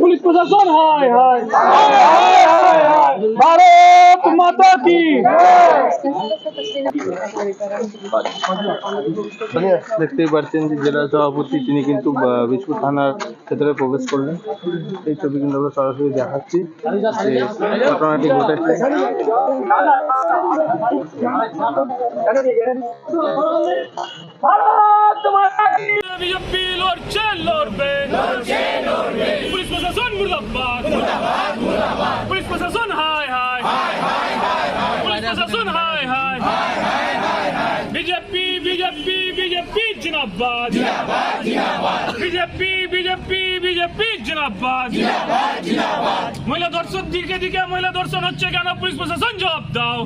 Police প্রশাসন হায় হায়। ভারত মাতা কি? দেখতেই পাচ্ছেন যে জেলা সভাপতি তিনি কিন্তু বিষ্ণু থানার ক্ষেত্রে প্রবেশ করলেন। এই ছবি কিন্তু আমরা সরাসরি দেখাচ্ছি। যে ঘটনাটি ঘটেছে। ভারত মাতা কি বিজেপি লড়ছে লড়বে পুলিশ প্রশাসন মুর্দাবাদ পুলিশ প্রশাসন হায় হায় পুলিশ প্রশাসন হায় হায় বিজেপি বিজেপি বিজেপি জিনাবাদ বিজেপি বিজেপি বিজেপি জিনাবাদ মহিলা দর্শন দিকে দিকে মহিলা দর্শন হচ্ছে কেন পুলিশ প্রশাসন জবাব দাও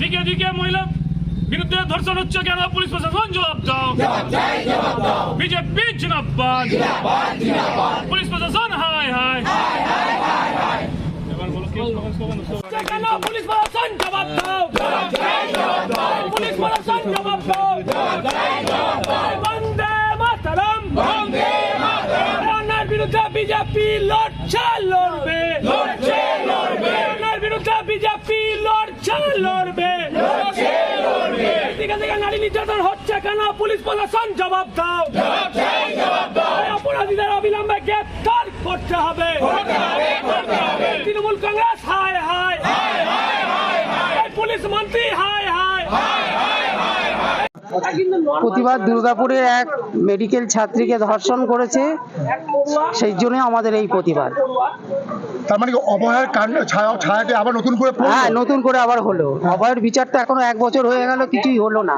দিকে দিকে মহিলা বিরুদ্ধে ধর্ষণ হচ্ছে কেন? পুলিশ প্রশাসন জবাব দাও। বিজেপি জিনাবাদ পুলিশ প্রশাসন এবার বলো কি স্লোগান স্লোগান কেন? পুলিশ প্রশাসন জবাব দাও। পুলিশ প্রশাসন জবাব দাও। বন্দে মাতরম। বিরুদ্ধে বিজেপি লড়ছে লড়বে। লড়ছে লড়বে। বিরুদ্ধে বিজেপি লড়ছে লড়বে। লড়ছে লড়বে দিকে দিকে নারী নির্যাতন হচ্ছে কেন? পুলিশ প্রশাসন জবাব দাও। অপরাধীদের অবিলম্বে গ্রেপ্তার করতে হবে। তৃণমূল কংগ্রেস হায় হায়। পুলিশ মন্ত্রী হায় হায়। প্রতিবাদ দুর্গাপুরের এক মেডিকেল ছাত্রীকে ধর্ষণ করেছে। সেই জন্য আমাদের এই প্রতিবাদ। তার মানে কি অবহেলার কাণ্ড ছায়া ছায়াতে আবার নতুন করে পড়ল? হ্যাঁ নতুন করে আবার হলো। অভয়ের বিচার তো এখনও এক বছর হয়ে গেল কিছুই হলো না।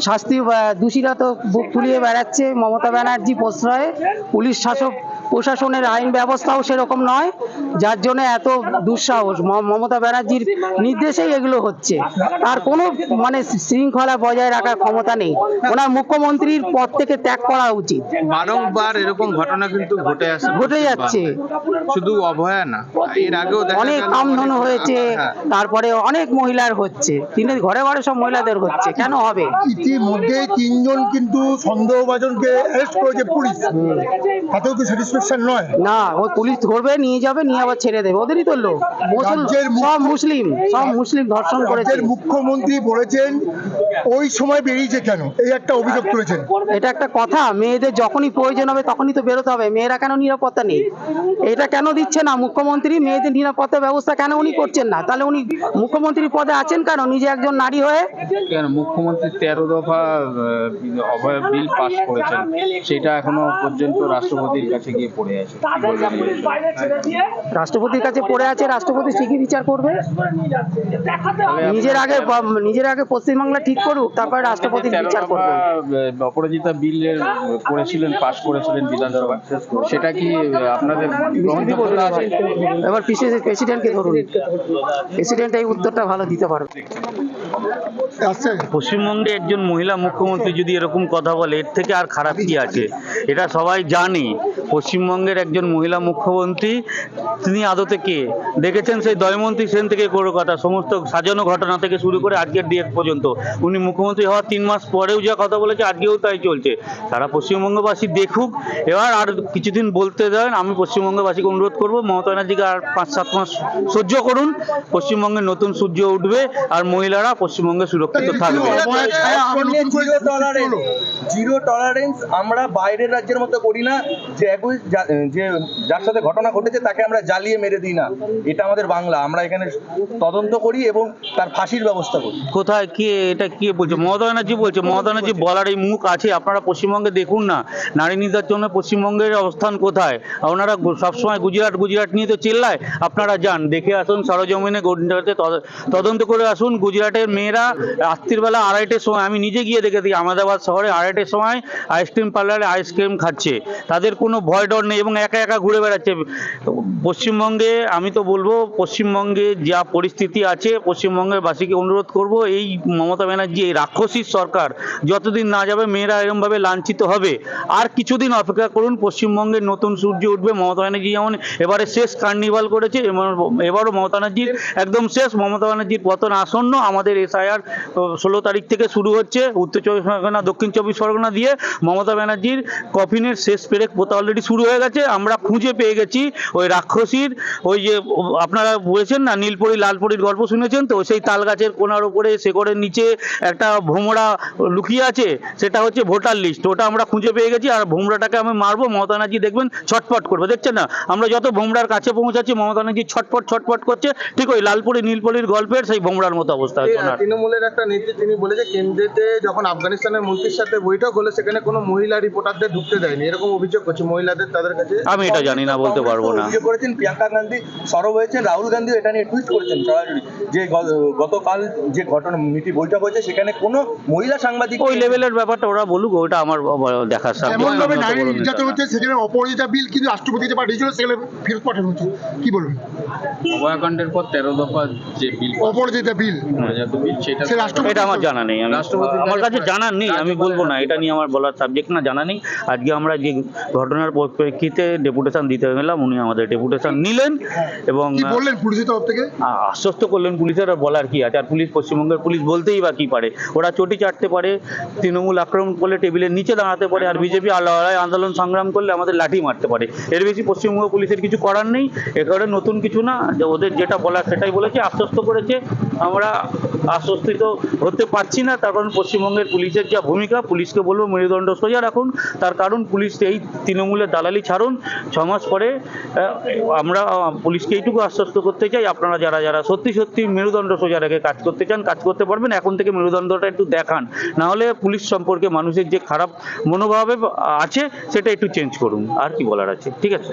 শাস্তি আহ, দোষীরা তো বুক ফুলিয়ে বেড়াচ্ছে মমতা ব্যানার্জি প্রশ্রয়ে। পুলিশ শাসক প্রশাসনের আইন ব্যবস্থাও সেরকম নয় যার জন্য এত দুঃসাহস। ম- মমতা ব্যানার্জির নির্দেশেই এগুলো হচ্ছে। আর কোনো মানে শৃঙ্খলা বজায় রাখার ক্ষমতা নেই। ওনার মুখ্যমন্ত্রীর পদ থেকে ত্যাগ করা উচিত। বারংবার এরকম ঘটনা কিন্তু ঘটে আসে। ঘটে যাচ্ছে। শুধু অভয়া না অনেক কামধনু হয়েছে হ্যাঁ। তারপরে অনেক মহিলার হচ্ছে। কিন্তু ঘরে ঘরে সব মহিলাদের হচ্ছে কেন হবে? ইতিমধ্যে তিনজন কিন্তু সন্দেহভাজনকে অ্যারেস্ট করেছে পুলিশ। তাতেও কি স্যাটিসফ্যাকশন নয়? না ওই পুলিশ ধরবে নিয়ে যাবে নিয়ে আবার ছেড়ে দেবে। ওদেরই তো লোক। সব মুসলিম সব মুসলিম ধর্ষণ করেছে। মুখ্যমন্ত্রী বলেছেন ওই সময় বেরিয়েছে কেন? এই একটা অভিযোগ করেছেন এটা একটা কথা মেয়েদের যখনই প্রয়োজন হবে তখনই তো বেরোতে হবে। মেয়েরা কেন নিরাপত্তা নেই? এটা কেন দিচ্ছে না? মুখ্যমন্ত্রী মেয়েদের নিরাপত্তা ব্যবস্থা কেন উনি করছেন না? তাহলে উনি মুখ্যমন্ত্রীর পদে আছেন কেন? নিজে একজন নারী হয়ে? কেন? মুখ্যমন্ত্রী তেরো দফা অভয়া বিল পাস করেছেন। সেটা এখনও পর্যন্ত রাষ্ট্রপতির কাছে গিয়ে পড়ে আছে? রাষ্ট্রপতির কাছে পড়ে আছে রাষ্ট্রপতি ঠিকই বিচার করবে। নিজের আগে নিজের আগে পশ্চিমবাংলা ঠিক করুক তারপরে রাষ্ট্রপতি বিচার করবে। অপরাজিতা বিলের করেছিলেন পাস করেছিলেন বিধানসভা সেটা কি আপনাদের গ্রহণযোগ্যতা আছে? এবার প্রেসিডেন্টকে ধরুন। প্রেসিডেন্ট এই উত্তরটা ভালো দিতে পারবে। পশ্চিমবঙ্গে একজন মহিলা মুখ্যমন্ত্রী যদি এরকম কথা বলে, এর থেকে আর খারাপ কি আছে? এটা সবাই জানে। পশ্চিমবঙ্গের একজন মহিলা মুখ্যমন্ত্রী, তিনি আদতে কে? দেখেছেন সেই দয়মন্ত্রী সেন থেকে কোনো কথা, সমস্ত সাজানো ঘটনা থেকে শুরু করে আজকের ডেট পর্যন্ত। উনি মুখ্যমন্ত্রী হওয়ার তিন মাস পরেও যা কথা বলেছে, আজকেও তাই চলছে। সারা পশ্চিমবঙ্গবাসী দেখুক। এবার আর কিছুদিন বলতে দেন, আমি পশ্চিমবঙ্গবাসীকে অনুরোধ করব, মমতা ব্যানার্জিকে আর পাঁচ, সাত মাস সহ্য করুন। পশ্চিমবঙ্গে নতুন সূর্য উঠবে, আর মহিলারা পশ্চিমবঙ্গে সুরক্ষিত থাকবে। জিরো টলারেন্স আমরা বাইরের রাজ্যের মতো করি না, যে যে যার সাথে ঘটনা ঘটেছে তাকে আমরা জ্বালিয়ে মেরে দিই না। এটা আমাদের বাংলা। আমরা এখানে তদন্ত করি এবং তার ফাঁসির ব্যবস্থা করি। কোথায়, কে, এটা কে বলছে? মমতা ব্যানার্জি বলছে। মমতা ব্যানার্জি বলার এই মুখ আছে, আপনারা পশ্চিমবঙ্গে দেখুন না। নারী নির্যাতনে পশ্চিমবঙ্গের অবস্থান কোথায়? ওনারা সবসময় গুজরাট গুজরাট নিয়ে তো চেল্লায়। আপনারা যান, দেখে আসুন, সরজমিনে তদন্ত করে আসুন। গুজরাটের মেয়েরা রাত্রির বেলা আড়াইটের সময় আমি নিজে গিয়ে দেখেছি, আহমেদাবাদ শহরে আড়াইটের সময় আইসক্রিম পার্লারে আইসক্রিম খাচ্ছে। তাদের কোনো ভয় ডর নেই এবং একা একা ঘুরে বেড়াচ্ছে। পশ্চিমবঙ্গে, আমি তো বলব, পশ্চিমবঙ্গে যা পরিস্থিতি আছে, পশ্চিমবঙ্গের বাসীকে অনুরোধ করব, এই মমতা ব্যানার্জি, এই রাক্ষসীর সরকার যতদিন না যাবে, মেয়েরা এরমভাবে লাঞ্ছিত হবে। আর কিছুদিন অপেক্ষা করুন পশ্চিমবঙ্গের নতুন সূর্য উঠবে। মমতা ব্যানার্জি যেমন এবারে শেষ কার্নিভাল করেছে এবার- এবারও মমতা ব্যানার্জির একদম শেষ। মমতা ব্যানার্জির পতন আসন্ন। আমাদের এসআইআর ষোলো তারিখ থেকে শুরু হচ্ছে। উত্তর চব্বিশ পরগনা, দক্ষিণ চব্বিশ পরগনা দিয়ে মমতা ব্যানার্জির কফিনের শেষ পেরেক পোতা অলরেডি শুরু হয়ে গেছে। আমরা খুঁজে পেয়ে গেছি ওই রাক্ষসীর ওই যে আপনারা বলেছেন না নীলপরি লালপরির গল্প শুনেছেন তো? সেই তাল গাছের কোনার উপরে শেকড়ের নিচে একটা ভোমরা লুকিয়ে আছে সেটা হচ্ছে ভোটার লিস্ট ওটা আমরা খুঁজে পেয়ে গেছি আর ভোমরাটাকে আমি মারবো মমতা ব্যানার্জি দেখবেন ছটপট করবে দেখছেন না? আমরা যত ভোমরার কাছে পৌঁছাচ্ছি মমতা ব্যানার্জি ছটপট ছটপট করছে ঠিক ওই লালপুরি নীলপরির গল্পের সেই ভোমরার মতো অবস্থা তৃণমূলের একটা নেত্রী তিনি বলেছে কেন্দ্রেতে যখন আফগানিস্তানের মন্ত্রীর সাথে বৈঠক হলো সেখানে কোনো মহিলা রিপোর্টারদের ঢুকতে দেয়নি। এরকম অভিযোগ করছে মহিলাদের তাদের কাছে। আমি এটা জানি না বলতে পারব না। অভিযোগ করেছেন প্রিয়াঙ্কা গান্ধী সরব হয়েছেন রাহুল গান্ধীও এটা নিয়ে টুইট করেছেন সরাসরি। যে গতকাল যে ঘটনা মিটি বৈঠক হয়েছে সেখানে কোনো মহিলা সাংবাদিক ওই লেভেলের ব্যাপারটা ওরা বলুক ওটা আমার দেখার সাবজেক্ট এমন ভাবে নারী নির্যাতন হচ্ছে সেখানে অপরাজিতা বিল কিন্তু রাষ্ট্রপতি যে পাঠিয়েছিল সেখানে ফেরত পাঠানো হচ্ছে। কি বলবেন? অভয়াকাণ্ডের পর তেরো দফা যে বিল অপরাজিতা বিল। সেটা রাষ্ট্রপতি এটা আমার জানা নেই আমি রাষ্ট্রপতির আমার কাছে কাছে জানার নেই আমি বলব না। এটা নিয়ে আমার বলার সাবজেক্ট না জানা নেই। আজকে আমরা যে ঘটনার পরিপ্রেক্ষিতে ডেপুটেশন দিতে গেলাম উনি আমাদের ডেপুটেশন নিলেন এবং বললেন পুলিশের তরফ থেকে? আশ্বস্ত করলেন পুলিশের আর বলার কি আছে? আর পুলিশ পশ্চিমবঙ্গের পুলিশ বলতেই বা কি পারে? ওরা চটি চাটতে পারে তৃণমূল আক্রমণ করলে টেবিলের নিচে দাঁড়াতে পারে আর বিজেপি লড়াই আন্দোলন সংগ্রাম করলে আমাদের লাঠি মারতে পারে। এর বেশি পশ্চিমবঙ্গ পুলিশের কিছু করার নেই একেবারে নতুন কিছু না যে ওদের যেটা বলার সেটাই বলেছে আশ্বস্ত করেছে। আমরা আশ্বস্তিত হতে পারছি না তার কারণ পশ্চিমবঙ্গের পুলিশের যা ভূমিকা পুলিশকে বলব, মেরুদণ্ড সোজা রাখুন। তার কারণ, পুলিশ এই তৃণমূলের দালালি ছাড়ুন। ছমাস মাস পরে আমরা পুলিশকে এইটুকু আশ্বস্ত করতে চাই, আপনারা যারা যারা সত্যি সত্যি মেরুদণ্ড সোজা রেখে কাজ করতে চান, কাজ করতে পারবেন। এখন থেকে মেরুদণ্ডটা একটু দেখান। না হলে পুলিশ সম্পর্কে মানুষের যে খারাপ মনোভাবে আছে, সেটা একটু চেঞ্জ করুন। আর কি বলার আছে? ঠিক আছে?